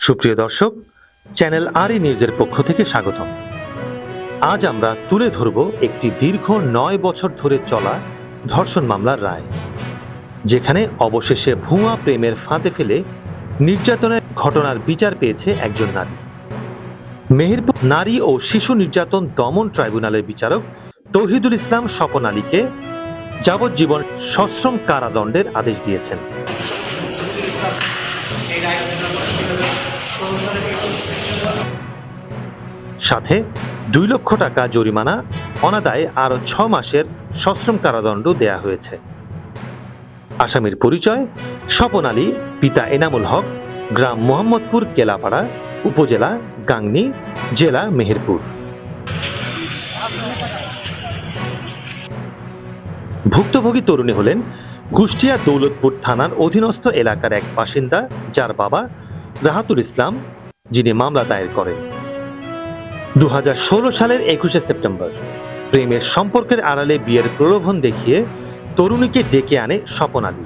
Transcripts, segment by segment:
সুপ্রিয় দর্শক, চ্যানেল আর নিউজের পক্ষ থেকে স্বাগতম। আজ আমরা তুলে ধরব একটি দীর্ঘ নয় বছর ধরে চলা ধর্ষণ মামলার রায়, যেখানে অবশেষে ভুয়া প্রেমের ফাঁদে ফেলে নির্যাতনের ঘটনার বিচার পেয়েছে একজন নারী। মেহেরপুর নারী ও শিশু নির্যাতন দমন ট্রাইব্যুনালের বিচারক তৌহিদুল ইসলাম স্বপন আলীকে যাবজ্জীবন সশ্রম কারাদণ্ডের আদেশ দিয়েছেন। সাথে দুই লক্ষ টাকা জরিমানা, অনাদায়ে আরও ছ মাসের সশ্রম কারাদণ্ড দেয়া হয়েছে। আসামির পরিচয়, স্বপন আলী, পিতা এনামুল হক, গ্রাম মোহাম্মদপুর, কেলাপাড়া, উপজেলা গাংনী, জেলা মেহেরপুর। ভুক্তভোগী তরুণী হলেন কুষ্টিয়া দৌলতপুর থানার অধীনস্থ এলাকার এক বাসিন্দা, যার বাবা রাহাতুল ইসলাম, যিনি মামলা দায়ের করেন। দু সালের একুশে সেপ্টেম্বর, প্রেমের সম্পর্কের আড়ালে বিয়ের প্রলোভন দেখিয়ে তরুণীকে ডেকে আনে স্বপন আলী।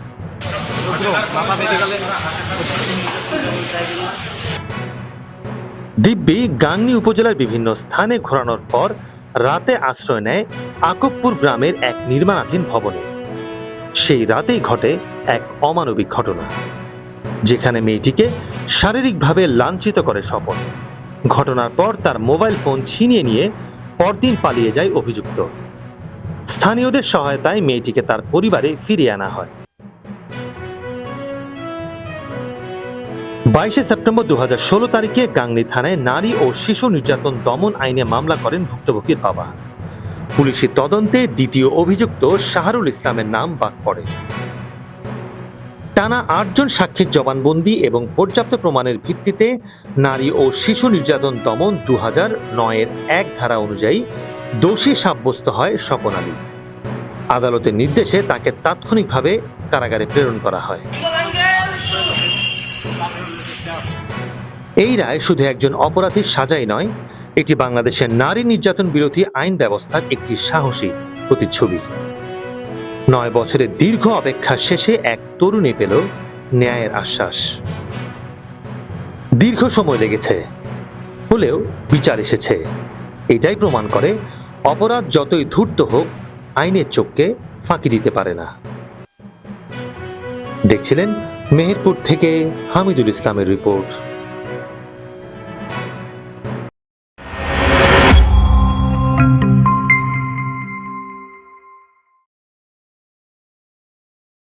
দিব্যি গাংনী উপজেলার বিভিন্ন স্থানে ঘোরানোর পর রাতে আশ্রয় নেয় আকবপুর গ্রামের এক নির্মাণাধীন ভবনে। সেই রাতেই ঘটে এক অমানবিক ঘটনা, যেখানে মেয়েটিকে শারীরিকভাবে লাঞ্ছিত করে স্বপন। ঘটনার পর তার মোবাইল ফোন ছিনিয়ে নিয়ে পরদিন পালিয়ে যায় অভিযুক্ত। স্থানীয়দের সহায়তায় মেয়েটিকে তার পরিবারে ফিরিয়ে আনা হয়। বাইশে সেপ্টেম্বর দু হাজার ষোলো তারিখে গাংনী থানায় নারী ও শিশু নির্যাতন দমন আইনে মামলা করেন ভুক্তভোগীর বাবা। পুলিশি তদন্তে দ্বিতীয় অভিযুক্ত শাহরুল ইসলামের নাম বাদ পড়ে। টানা আটজন সাক্ষীর জবানবন্দি এবং পর্যাপ্ত প্রমাণের ভিত্তিতে নারী ও শিশু নির্যাতন দমন দু হাজার নয়ের এক ধারা অনুযায়ী দোষী সাব্যস্ত হয় স্বপন আলী। আদালতের নির্দেশে তাকে তাৎক্ষণিকভাবে কারাগারে প্রেরণ করা হয়। এই রায় শুধু একজন অপরাধীর সাজাই নয়, এটি বাংলাদেশের নারী নির্যাতন বিরোধী আইন ব্যবস্থার একটি সাহসী প্রতিচ্ছবি। নয় বছরের দীর্ঘ অপেক্ষা শেষে এক তরুণী পেল ন্যায়ের আশ্বাস। দীর্ঘ সময় লেগেছে, হলেও বিচার এসেছে। এটাই প্রমাণ করে অপরাধ যতই ধূর্ত হোক, আইনের চোখকে ফাঁকি দিতে পারে না। দেখছিলেন মেহেরপুর থেকে হামিদুল ইসলামের রিপোর্ট।